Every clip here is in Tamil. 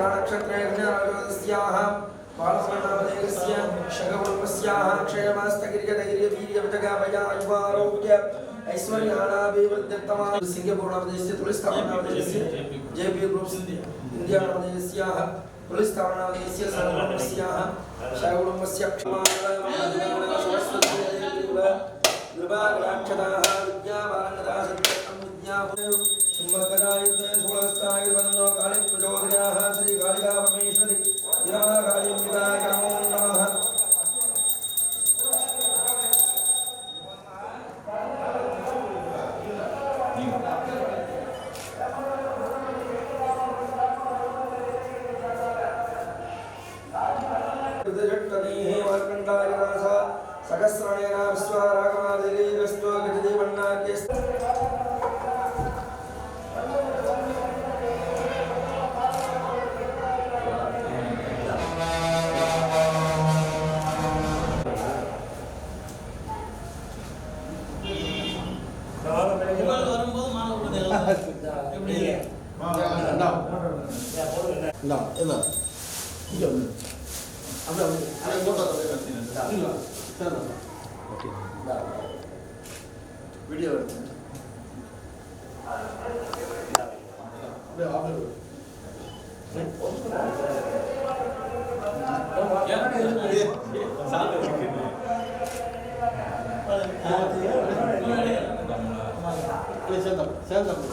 नक्षत्रेभ्यः बालस्मरणपदेकस्य शगकुटुम्बस्याः क्षयमास्तगिर्यधैर्यवीर्यवजगाभयायुवारोग्य ऐश्वर्याणाभिवृद्ध्यर्थमा सिङ्गपूर्णपदेशस्य तुलस्थापनापदेशस्य जेपी ग्रुप्स् इन्दियानपदेशस्याः तुलस्थापनापदेशस्य सर्वकुटुम्बस्याः शगकुटुम्बस्य कृपाक्षताः विद्यावानकदा सत्यं विद्यापयो शुम्भकदायुद्धे षोडस्तायुर्वन्दो कालिप्रचोदयाः श्रीकालिका परमेश्वरि विराकालिं विदाय नमो नमः कृतजट्टनीः वार्कण्डायनाथ सहस्रणेन विश्वारागमादिरीरस्तो வீடியோ சேர்ந்தோம் சேர்ந்தோம்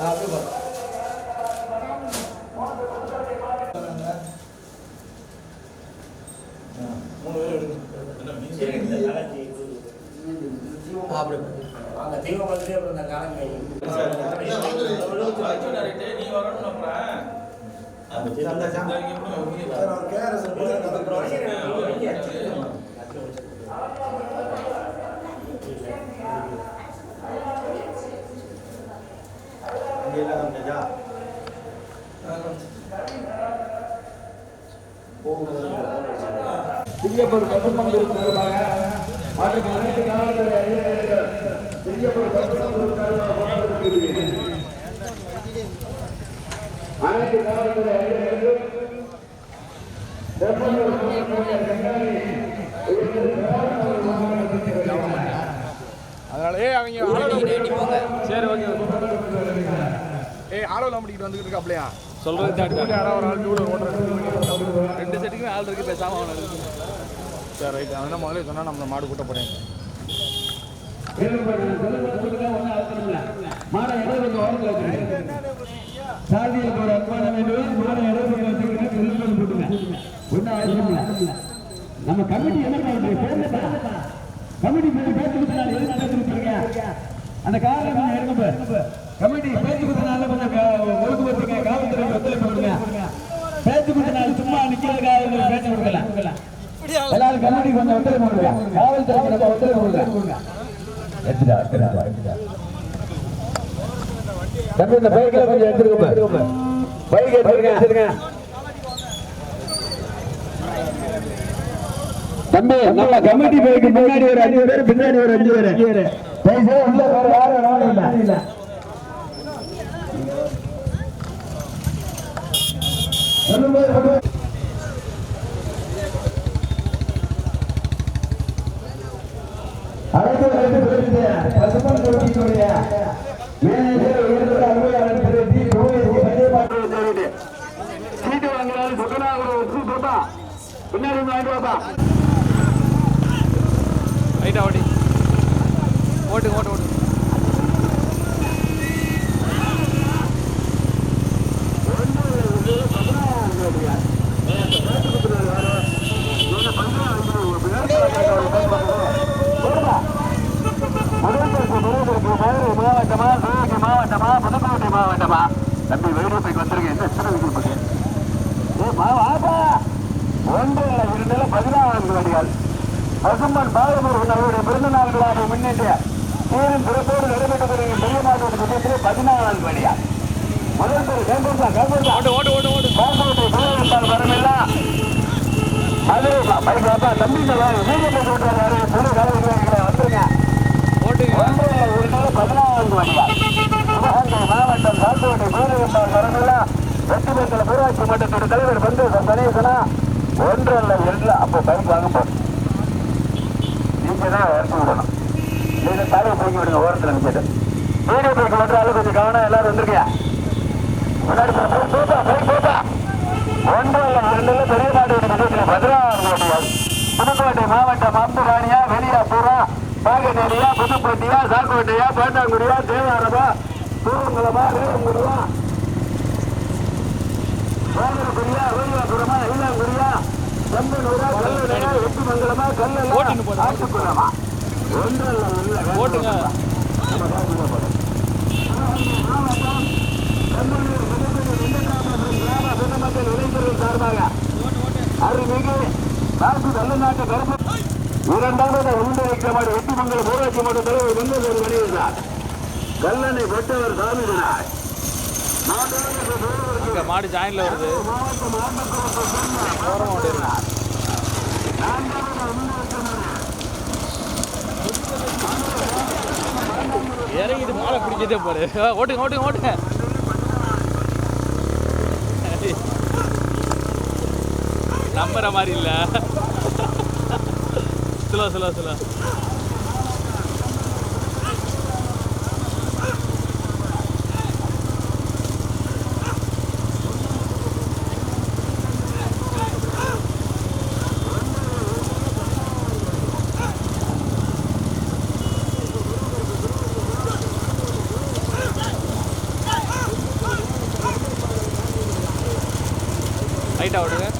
அப்படியே அந்த தெய்வ அப்புறம் இந்த காலங்கள். நீ வரணும் அப்புறம் அனைத்து காவல்துறை அதிகாரிகள் அனைத்து காவல்துறை அதிகாரிகள் பெரம்பலூர் மாவட்ட கண்காணி அதனால ஏய் அவங்க ஆளோல சரி ஓகே ஏய் ஆளோல முடிக்கிட்டு இருக்காப்லையா? சொல்றது தான் யாரோ ஒரு ஆள் டூலர் ஓட்டுறது ரெண்டு செட்டுக்குமே ஆள் இருக்கு பேசாம சரி ரைட். அவன் முதல்ல சொன்னா நம்ம மாடு கூட்ட போறேன். சாதியில் ஒரு அன்பான வேண்டும் மாட இடத்துல போட்டுங்க. ஒன்றும் அவசியம் இல்லை. நம்ம கமிட்டி என்ன பண்ணுறது சேர்ந்துட்டா கமிட்டி பேச்சு கொடுத்தனால எதுக்கு பேச்சு அந்த காரணம் எடுங்க கமிட்டி பேச்சு கொடுத்தனால கொஞ்சம் க- காவல்துறை ஒத்துழைப்பு கொடுங்க. பேச்சு கொடுத்தனால சும்மா நிக்கிறதுக்காக பேச்சு கொடுக்கல. எல்லாரும் கமிட்டி கொஞ்சம் ஒத்துழைப்பு கொடுங்க. காவல்துறை ஒத்துழைப்பு கொடுங்க. எடுத்துடா எடுத்துடா எடுத்துடா தம்பி இந்த பைக்கில் கொஞ்சம் எடுத்துருங்க பைக் எடுத்துருங்க. தம்பி நம்ம கமிட்டி பைக்கு முன்னாடி ஒரு அஞ்சு பேர் பின்னாடி ஒரு அஞ்சு பேர். பைசா உள்ள வேற யாரும் வரணும் இல்ல. சொல்லும்போது கமிட்டியினுடைய மேனேஜர் உயர்ந்த அலுவலர் திரு டி. கோவிந்த் பஞ்சபாட்டு சீட்டு வாங்கினாலும் சொக்கனாக ஒரு போட்டா பின்னாடி வாங்கிட்டு வாப்பா. ரைட்டா ஓட்டி ஓட்டு ஓட்டு ஓட்டு மாவட்டமா சிவகங்கை மாவட்டமா புதுக்கோட்டை மாவட்டமா தம்பி வைரூப்பைக்கு வந்திருக்கேன் என்ன எத்தனை வீடு இருக்கு ஏ மாவாப்பா ஒன்று இல்லை இரண்டுல பதினாறு வடிகள் பசும்பன் பாலமுருகன் அவருடைய பிறந்த நாள் விழாவை முன்னிட்டு சீரும் சிறப்போடு நடைபெற்று வருகிற பெரிய மாதோட விஜயத்திலே பதினாலாம் வழியா முதல் பேர் கேம்பூர்தா கேம்பூர்தா ஓட்டு ஓட்டு ஓட்டு ஓட்டு பைக் அப்பா தம்பி வீடியோ போட்டு விட்டுறாரு புது கலவைகளை வந்துருங்க ஓட்டுங்க. ஒரு நாள் பதினான்கு வழியா சிவகங்கை மாவட்டம் சாத்தோட்டை போராட்டம் வரமில்லை வெற்றி பெற்ற ஊராட்சி மன்றத்தோட தலைவர் வந்து கணேசனா ஒன்று அல்ல இரண்டு அப்போ பைக் வாங்க நீங்க தான் இறக்கி விடணும் நீங்க தலையை போய்க்கு விடுங்க ஓரத்தில் நினைச்சிட்டு வீடியோ பைக் மட்டும் அளவு கொஞ்சம் கவனம் எல்லாரும் வந்திருக்கியா புதுக்கோட்டை மாவட்டம் அம்புராணியா வெளியாப்பூரா பாகநேரியா புதுப்பட்டியா சாக்கோட்டையா பாட்டாங்குடியா தேவாரமா பூவங்குளமா வேலங்குடியா வேலங்குடியா வெளியாபுரமா இளங்குடியா செம்பனூரா கல்லணையா எட்டுமங்கலமா ஓட்டுங்க ஓட்டின்னு போடு. ஆட்டுக்குளமா ஒன்று அல்ல இல்லை ஓட்டுங்க இரண்டாவது உண்டு வைக்கப்பட எட்டு மங்கல ஊராட்சி மன்ற தலைவர் வெங்கடேசன் வெளியிட்டார் கல்லணை பெற்றவர் சாமினார் இங்க மாடு ஜாயின்ல வருது. ஓரமா ஓடிடுங்க இறங்கிட்டு மாலை பிடிச்சதே ஆ, ஓட்டுங்க ஓட்டுங்க ஓட்டுங்க. நம்புற மாதிரி இல்ல. ஸ்லோ ஸ்லோ ஸ்லோ ரைட்டாக விடுங்க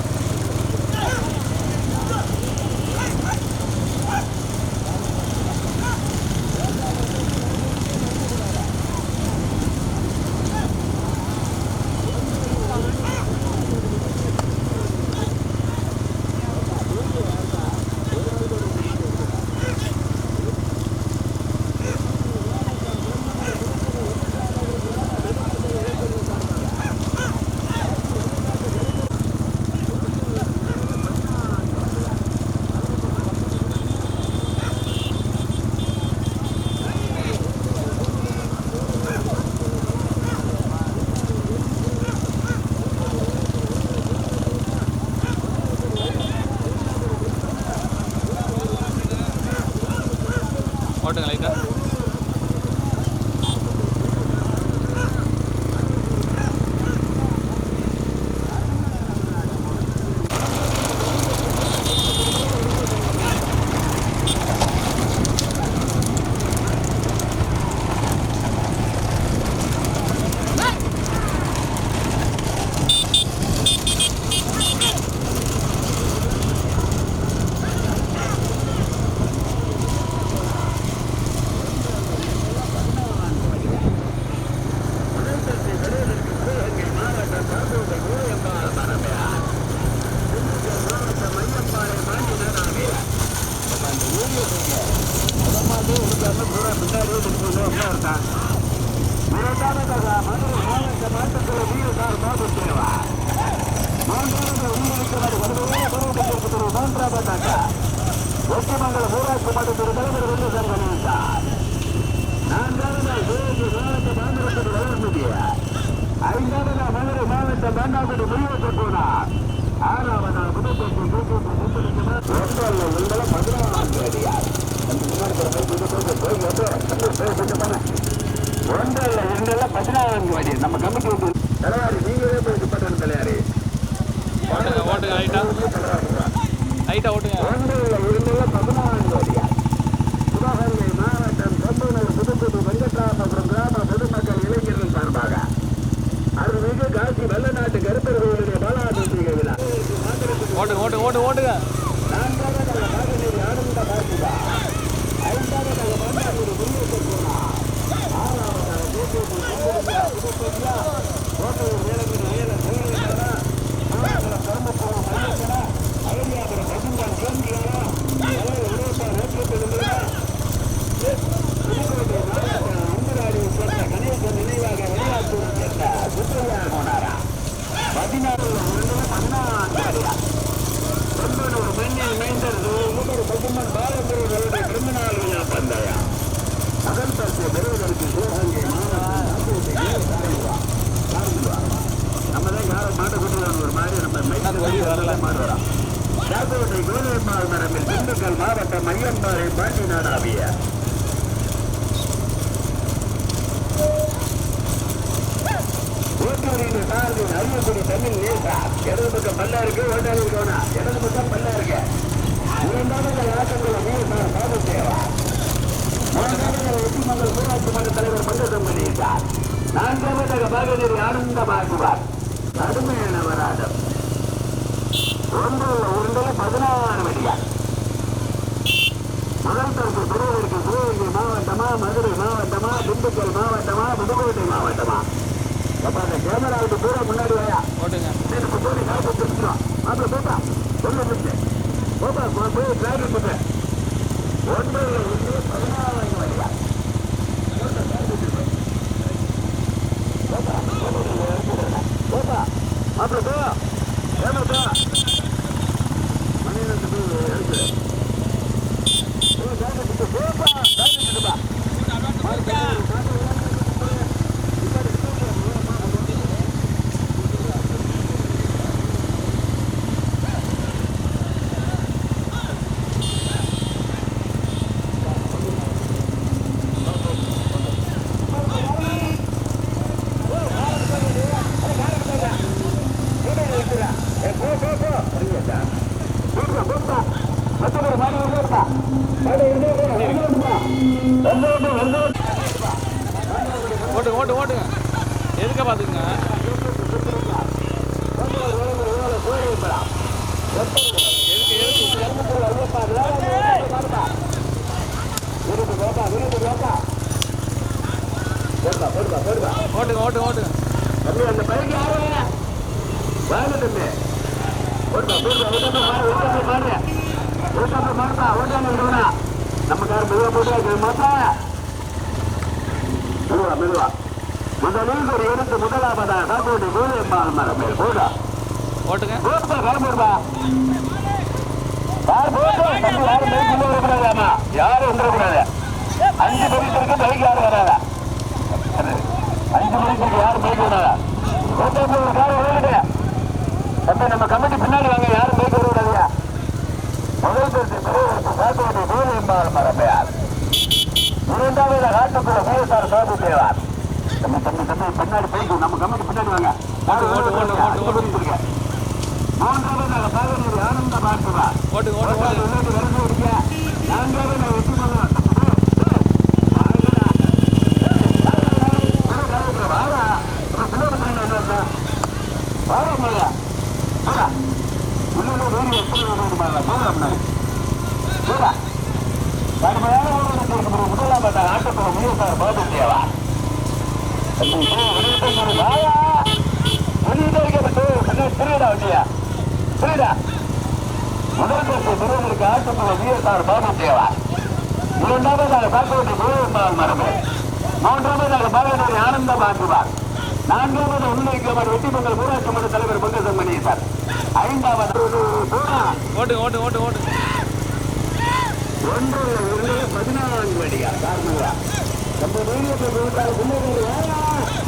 ஒன்றல்ல இரண்டல்ல பதினாறாம் தேதி நம்ம கமிட்டி வந்து தலைவாரி நீங்களே போய் பட்டன் தலையாரி ஓட்டுங்க ஓட்டுங்க லைட்டா லைட்டா ஓட்டுங்க ஒன்றல்ல இரண்டல்ல பதினாறாம் தேதியார் சிவகங்கை மாவட்டம் செம்பனூர் புதுக்கோட்டை வெங்கட்ராமபுரம் கிராம பொதுமக்கள் இளைஞர்கள் சார்பாக அருள்மிகு காசி வெள்ளநாட்டு கருப்பர் கோயிலுடைய பாலாபிஷேக விழா ஓட்டுங்க ஓட்டுங்க ஓட்டு ஓட்டுங்க. ஐந்தாவது அரியக்குடி இடது பக்கம் பல்லா இருக்கு ஓட்டாளி இருக்கவனா இடது பக்கம் பல்லா இருக்கு. இரண்டாவது ஆட்டங்குள நேசா பாபு தேவா. மூன்றாவது ஒட்டுமங்கள் ஊராட்சி மன்ற தலைவர் மங்கதம் நேசார் நான்காவதாக பாகநேரி ஆனந்தமாக்குவார் கடுமையான வராடம் ஒன்று ஒன்றில் பதினாறு வழியா முதல் தரப்பு பெறுவதற்கு சிவகங்கை மாவட்டமா மதுரை மாவட்டமா திண்டுக்கல் மாவட்டமா புதுக்கோட்டை மாவட்டமா. முன்னாடி வாயா? ஓட்டுங்க எனக்கு போய் காசு தெரிஞ்சிடும் மாப்பிள்ள போப்பா ஒன்று முடிச்சு போப்பா போ- போய் டிராவல் பண்ண ஒன்று ஒன்று பதினாறு வழியா போப்பா மாப்பிள்ள போ ஏமா போ மணி ரெண்டு போய் எடுத்து ஓட்டுங்க ஓட்டு ஓட்டுங்க எதுக்க பார்த்துக்குங்க எதுக்கு ஓட்டுங்க ஓட்டுங்க ஓட்டுங்க அந்த பையன் யாரு? வாங்க தம்பி. ஓட்டுப்பா, போடுப்பா, ஓட்டாப்பா, மாறு, ஓட்டாப்பா, மாறு. ஓட்டாப்பா, மாறுப்பா, ஓட்டாம விடுவனா. நம்ம கார் மெதுவா போட்டு மாட்டா. மெதுவா, மெதுவா. முதலில் ஒரு இடத்து முதலாவதா காப்போட்டு கோலியம்பாள் மரம் போடா. ஓட்டுங்க போடுப்பா கார் போடுப்பா கார் போட்டு யாரும் பைக் உள்ள வரக்கூடாதாமா யாரும் வந்துடக்கூடாது அஞ்சு மணிக்கு பைக் யாரும் வராதா? அஞ்சு மணிக்கு யாரும் பைக் வராதா? ஓட்டாப்பா ஒரு கார் விளையாடு தம்பி நம்ம கமிட்டி பின்னாடி வாங்க. யாரும் பைக் வரக்கூடாதுயா முதல் பரிசு பெறுவதற்கு காப்போட்டு கோலியம்பாள் மரம் மேல். இரண்டாவது காட்டுக்குள்ள மூலசார் சாது தேவார். தம்பி தம்பி தம்பி பின்னாடி போய்க்கு நம்ம கமிட்டி பின்னாடி வாங்க ஓட்டு, ஓட்டு, ஓட்டு, ஓட்டு, ஓட்டு. இருக்கு மூன்றாவது பாகனூர் ஆனந்த பார்க்கிறா ஓட்டுங்க ஓட்டுங்க ஓட்டுங்க நான்காவது வெற்றி மகன் முதலாம் ஆட்டத்தில் முயற்சார் பாபு தேவா முதல் பரிசு பெறுவதற்கு ஆட்டத்தில் முயற்சார் பாபு தேவா இரண்டாவதாக பாக்கோட்டை கோவிந்தால் மரபு மூன்றாவதாக பாகனூர் ஆனந்த பாக்குவார் நான்காவது உண்மைக்கு வெற்றி பொங்கல் ஊராட்சி மன்ற தலைவர் பங்கசம் மணியசார் ஐந்தாவது பூரா ஓட்டுங்க ஓட்டு ஓட்டு. ஒன்று ஒன்று பதினான்கு வழியா காரணங்களா நம்ம வீடியோ போட்டால் முன்னேறி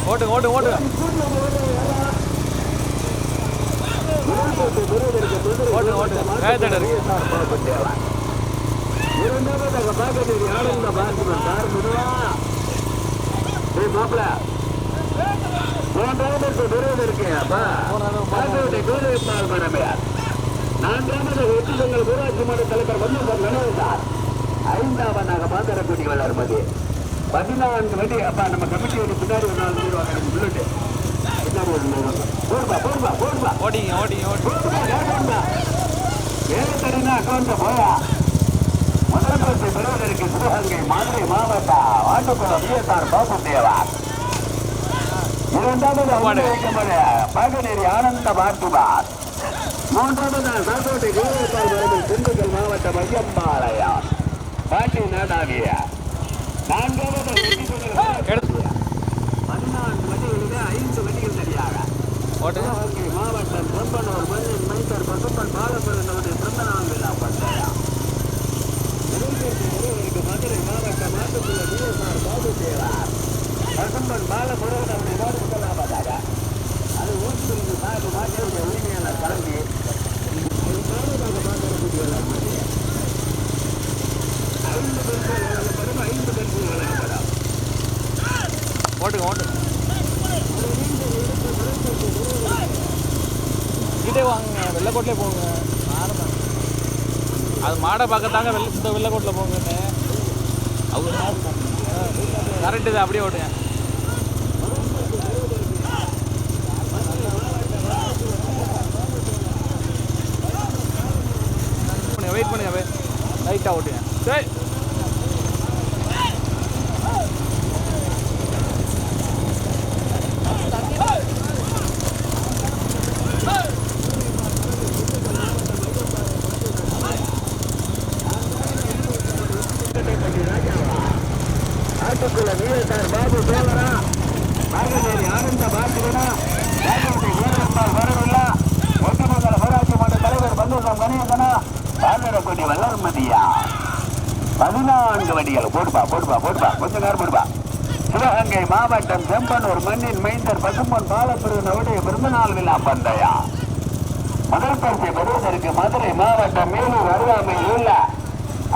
ஓட்டுங்க ஓட்டுங்க ஓட்டுங்க. ஓட்டுங்க ஓட்டுங்க. வேகத்தடை இருக்கு. நான்காவது வெற்றிகள் ஊராட்சி மன்ற தலைவர் வந்து நினைவுத்தார் ஐந்தாவதாக பாத்திரக்குடி வளர்மதி பதினான்கு வண்டி அப்பா நம்ம கமிட்டி வந்து பின்னாடி ஒரு நாலு பேர் வாங்க புல்லட்டு பின்னாடி ஒரு. போடுப்பா போடுப்பா போடுப்பா. ஓட்டிங்க ஓட்டிங்க ஓட்டி ஏழுத்தறினா அக்கௌண்ட் போயா? முதல் பரிசு பெறுவதற்கு சிவகங்கை மதுரை மாவட்ட ஆட்டுக்குளம் பிஎஸ்ஆர் பாபு தேவா இரண்டாவது பாகநேரி ஆனந்த பார்த்துவார் மூன்றாவது சாக்கோட்டை கோவிப்பால் வரம்பில் திண்டுக்கல் மாவட்டம் ஐயம்பாளையா பாட்டி நாடாவிய மாவட்டம் செம்பனூர் மண்ணின் மைத்தர் பசும்பன் பாலபுரனுடைய பிறந்த நாள் விழா பந்தயம் இருபத்தி மதுரை மாவட்டம் நாட்டுக்குள்ள பிஎஸ்ஆர் பாபு தேவார் பசும்பன் பாலபுரனுடைய நாடு முதலாவதாக அது ஊருக்கு சாகு மாற்றியுடைய உரிமையாளர் கலந்து ஐந்து பெண்கள் வழங்கப்படும் ஐந்து பெண்கள் வழங்கப்படும் ஓட்டுங்க ஓட்டுங்க இதே வாங்குங்க வெள்ளைக்கோட்டிலே போங்க மாடை அது மாடை பார்க்கத்தாங்க வெள்ளை இந்த வெள்ளைக்கோட்டில் போங்கன்னு அவங்க கரெக்டு தான் அப்படியே ஓட்டுங்க வெயிட் பண்ணுங்க லைட்டாக ஓட்டுங்க சரி ஆட்டுக்குள்ள வீரத்தார் பாபு சோழரா நாகநேரி ஆனந்த பாத்திரனா ராஜவதி வீரம்பால் வரவில்லா ஒட்டுமங்கல ஊராட்சி மன்ற தலைவர் பந்தூரம் கணேசனா பாலரக்குடி வல்லர்மதியா பதினான்கு வடிகள் போடுப்பா போடுப்பா போடுப்பா. கொஞ்ச நேரம் போடுப்பா. சிவகங்கை மாவட்டம் செம்பனூர் மண்ணின் மைந்தர் பசும்பன் பாலப்பிரிவனுடைய பிறந்தநாள் விழா பந்தயா. முதல் பரிசை பெறுவதற்கு மதுரை மாவட்டம் மேலூர் அருகாமையில் உள்ள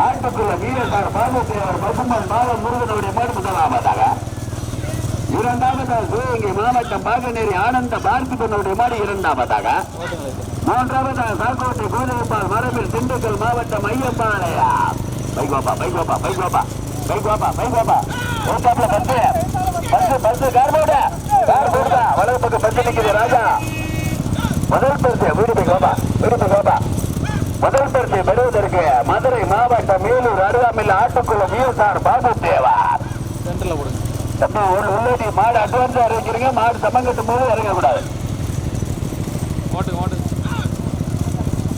ஆட்டுக்குள்ள வீரத்தார் பாலத்தேவர் பசும்பன் பால முருகனுடைய மாடு முதலாவதாக. இரண்டாவதாக சிவகங்கை மாவட்டம் பாகநேரி ஆனந்த பார்த்திபனுடைய மாடு இரண்டாவதாக. மூன்றாவதாக சாக்கோட்டை கோதையப்பால் மரபில் திண்டுக்கல் மாவட்டம் ஐயப்பாளையா. பைகோப்பா பைகோப்பா பைகோப்பா பைகோப்பா ஓட்டாப்ல பத்து பத்து பத்து கார் போட கார் போடுதா வலது பக்கம் ராஜா. முதல் பரிசு வீடு போய் கோபா. வீடு போய் கோபா. முதல் பரிசை பெறுவதற்கு மதுரை மாவட்டம் மேலூர் அருகாமையில் ஆட்டுக்குள்ள விஎஸ்ஆர் பாபு தேவார் சென்டரில் போடுங்க. தம்பி ஒரு உள்ளடி மாடு அட்வான்ஸ் அறிவிக்கிறீங்க மாடு சமங்கட்டும் போது இறங்கக்கூடாது. ஓட்டுங்க ஓட்டுங்க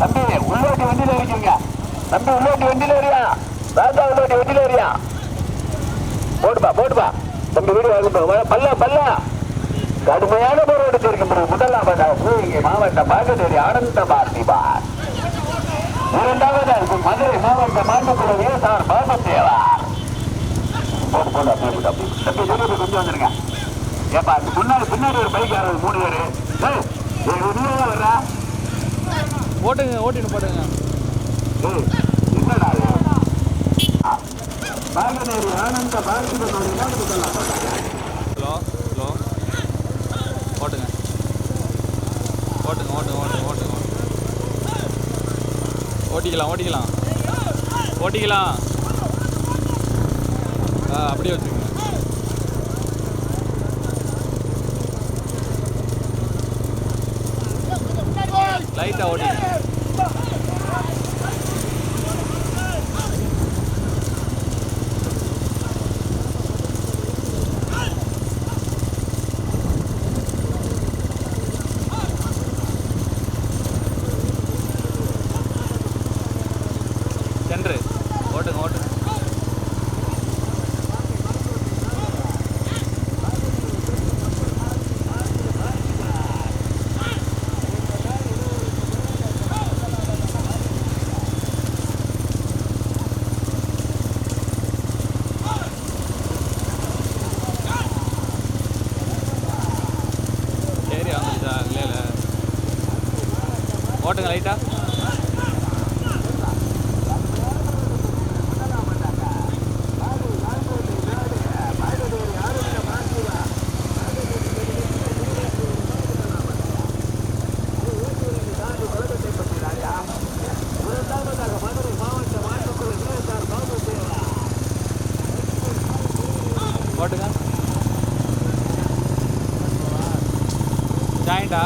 தம்பி உள்ளோட்டி வண்டியில இருக்கீங்க தம்பி உள்ளோட்டி வண்டியில வரியா ராஜா உள்ளோட்டி வண்டியில வரியா போடுப்பா போடுப்பா தம்பி வீடு வாங்க பல்ல பல்ல. கடுமையான போராட்டத்தை இருக்கின்றது முதலாவதாக சிவகங்கை மாவட்டம் பாகதேரி ஆனந்த பார்த்திபார் இரண்டாவதாக மதுரை மாவட்ட மாட்டுக்குழு விவசாய பாபத்தேவார் போட்டு போட்டு அப்படியே போட்டு. அப்படியே தம்பி வெளியே கொஞ்சம் வந்துருங்க. ஏப்பா முன்னாடி பின்னாடி ஒரு பைக் யாராவது மூணு பேரு. வர்றா? ஓட்டுங்க ஓட்டின்னு போட்டுங்க. என்னடா பாகனேரி ஆனந்த பார்த்திபனுடைய நாடு சொல்லலாம் ஹலோ ஹலோ ஓட்டுங்க ஓட்டுங்க ஓட்டுங்க ஓட்டுங்க ஓட்டுங்க ஓட்டிக்கலாம் ஓட்டிக்கலாம். ஓட்டிக்கலாம். ஆ அப்படியே வச்சுக்கோங்க. லைட்டாக ஓட்டிக்கலாம் சென்று ஓட்டுங்க ஓட்டுங்க சரி வந்துச்சா இல்லை இல்லை ஓட்டுங்க லைட்டா ஓட்டுங்க ஜாயிண்டா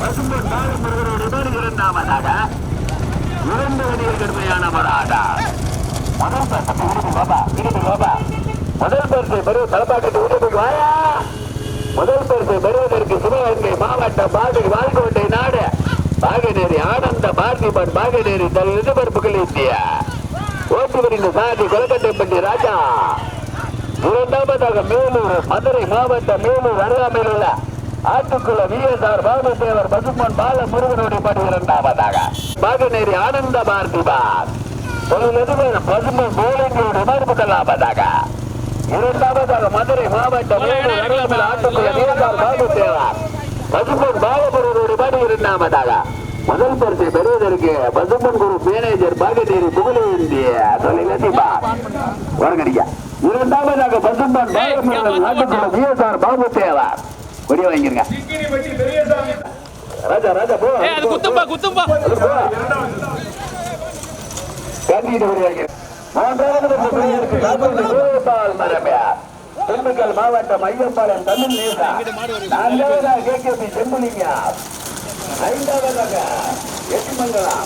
பசும்பொன் பாலு முருகனோடு இரண்டாவதாக இரண்டு வழியில் கடுமையானவராடா முதல் பரிசு இருக்கு பாபா இருக்கு பாபா. முதல் பரிசை பெறுவ தலைப்பாட்டு உதவி வாயா. முதல் பரிசை பெறுவதற்கு சிவகங்கை மாவட்டம் பாகை வாழ்கோட்டை நாடு. பாகநேரி ஆனந்த பார்த்திபன் பாகநேரி தன் எதிர்பார்ப்புகள் இந்தியா. ஓட்டுவரின் சாதி கொலக்கட்டைப்பட்டி ராஜா. இரண்டாவதாக மேலூர் மதுரை மாவட்டம் மேலூர் அருகாமையில் உள்ள ஆட்டுக்குள்ள விஎஸ்ஆர் பாபுதேவர் பசுமன் பால முருகனுடைய பாட்டு இரண்டாவதாக. பாகநேரி ஆனந்த பார்த்திபார் தொழிலதிபர் பசுமன் போலிங்களுடைய மறுப்புகளாவதாக இரண்டாவதாக மதுரை மாவட்டம் ஆட்டுக்குள்ள விஎஸ்ஆர் பாபுதேவர் பசுமன் பாலமுருகனுடைய பாட்டு இரண்டாவதாக. முதல் பரிசை பெறுவதற்கு பசுமன் குரு மேனேஜர் பாகநேரி புகழேந்திய தொழிலதிபர் வரங்கடியா இரண்டாவதாக பசும்பன் பாலமுருகன் நாட்டுக்குள்ள விஎஸ்ஆர் பாபு தேவார் கொடிய வாங்கிருங்க. ராஜா ராஜா போ. ஏய் அது குத்தும்பா குத்தும்பா. கண்டிட்டு கொடி மூன்றாவது மரபியார். திண்டுக்கல் மாவட்டம் ஐயப்பாளையம் தமிழ் நேசா. நான்காவதாக கேகேபி செம்புலிங்க ஐந்தாவதாக எட்டிமங்கலம்